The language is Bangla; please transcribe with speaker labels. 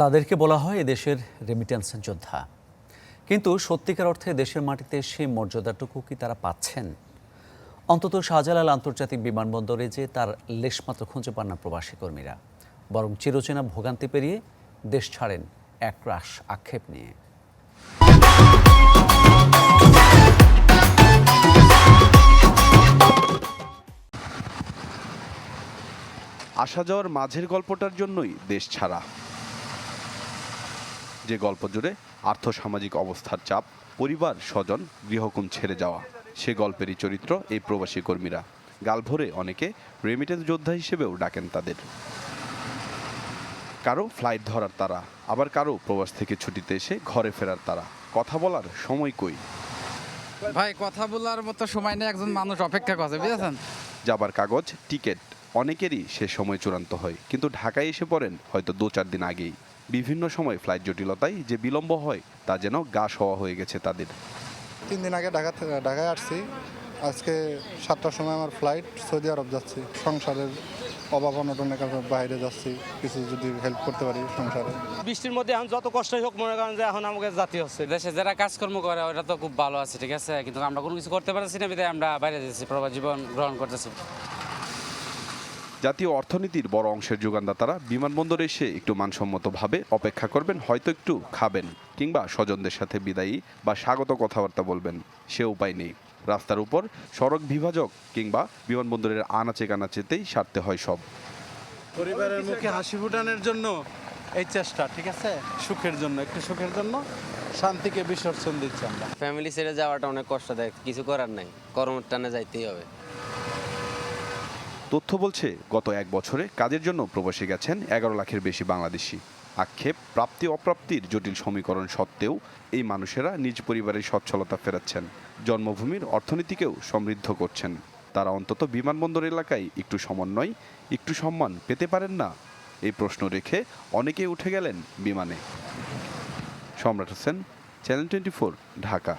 Speaker 1: তাদেরকে বলা হয় এদেশের রেমিটেন্স যোদ্ধা। কিন্তু সত্যিকার অর্থে দেশের মাটিতে সেই মর্যাদাটুকু কি তারা পাচ্ছেন? অন্তত শাহজালাল আন্তর্জাতিক বিমানবন্দরে যে তার লেশমাত্র খুঁজে পান না প্রবাসী কর্মীরা, বরং চিরচেনা ভোগান্তি পেরিয়ে দেশ ছাড়েন এক একরাশ আক্ষেপ নিয়ে।
Speaker 2: আসা যাওয়ার মাঝের গল্পটার জন্যই দেশ ছাড়া। যে গল্প জুড়ে আর্থসামাজিক অবস্থার চাপ পরিবার স্বজন গৃহকোণ ছেড়ে যাওয়া সে গল্পেরই চরিত্র এই প্রবাসী কর্মীরা। গালভরে অনেকে রেমিটেন্স যোদ্ধা হিসেবেও ডাকেন তাদের। কারও ফ্লাইট ধরার তারা আবার কারও প্রবাস থেকে ছুটিতে এসে ঘরে ফেরার তারা। কথা বলার সময় কই?
Speaker 3: ভাই কথা বলার মতো সময় নেই একজন মানুষ অপেক্ষা করছে বুঝেছেন?
Speaker 2: যাবার কাগজ টিকিট অনেকেরই সে সময় চূড়ান্ত হয়। কিন্তু ঢাকায় এসে পড়েন হয়তো দু চার দিন আগেই। বিভিন্ন সময় ফ্লাইট জটিলতায় যে বিলম্ব হয় তা যেন গা সওয়া হয়ে গেছে তাদের।
Speaker 4: তিন দিন আগে ঢাকা ঢাকায় আসছি। আজকে সাতটার সময় আমার ফ্লাইট সৌদি আরব যাচ্ছি। সংসারের অভাব অনটনের কারণে বাইরে যাচ্ছি। কিছু যদি হেল্প করতে পারি সংসারে।
Speaker 5: বৃষ্টির মধ্যে এখন যত কষ্টই হোক মনে করেন যে এখন আমাকে জাতি হচ্ছে।
Speaker 3: দেশে যারা কাজকর্ম করে ওটা তো খুব ভালো আছে ঠিক আছে? কিন্তু আমরা কোনো কিছু করতে পারছি না বিধায় আমরা বাইরে যাচ্ছি প্রবাস জীবন গ্রহণ করতেছি।
Speaker 2: জাতীয় অর্থনীতির বড় অংশের যোগানদাতারা বিমানবন্দরে এসে একটু মানসম্মতভাবে অপেক্ষা করবেন হয়তো একটু খাবেন কিংবা স্বজনদের সাথে বিদায়ী বা স্বাগত কথাবার্তা বলবেন সে উপায় নেই। রাস্তার উপর সড়ক বিভাজক কিংবা বিমানবন্দরের আনাচে কানাচেতেই সারতে হয় সব।
Speaker 6: পরিবারের মুখে হাসি ফুটানোর জন্য এই চেষ্টা ঠিক আছে? সুখের জন্য একটু সুখের জন্য শান্তিকে বিসর্জন দিচ্ছি আমরা।
Speaker 7: ফ্যামিলি ছেড়ে যাওয়াটা অনেক কষ্টদায়ক কিছু করার নাই কর্মের টানে যাইতেই হবে।
Speaker 2: তথ্য বলছে, গত এক বছরে কাজের জন্য প্রবাসী গেছেন এগারো লাখের বেশি বাংলাদেশি। আক্ষেপ, প্রাপ্তি, অপ্রাপ্তির জটিল সমীকরণ সত্ত্বেও এই মানুষেরা নিজ পরিবারের সচ্ছলতা ফেরাচ্ছেন। জন্মভূমির অর্থনীতিকেও সমৃদ্ধ করছেন। তারা অন্তত বিমানবন্দর এলাকায় একটু সমন্বয়, একটু সম্মান পেতে পারেন না? এই প্রশ্ন রেখে অনেকেই উঠে গেলেন বিমানে। সম্রাট হোসেন, চ্যানেল টোয়েন্টি ঢাকা।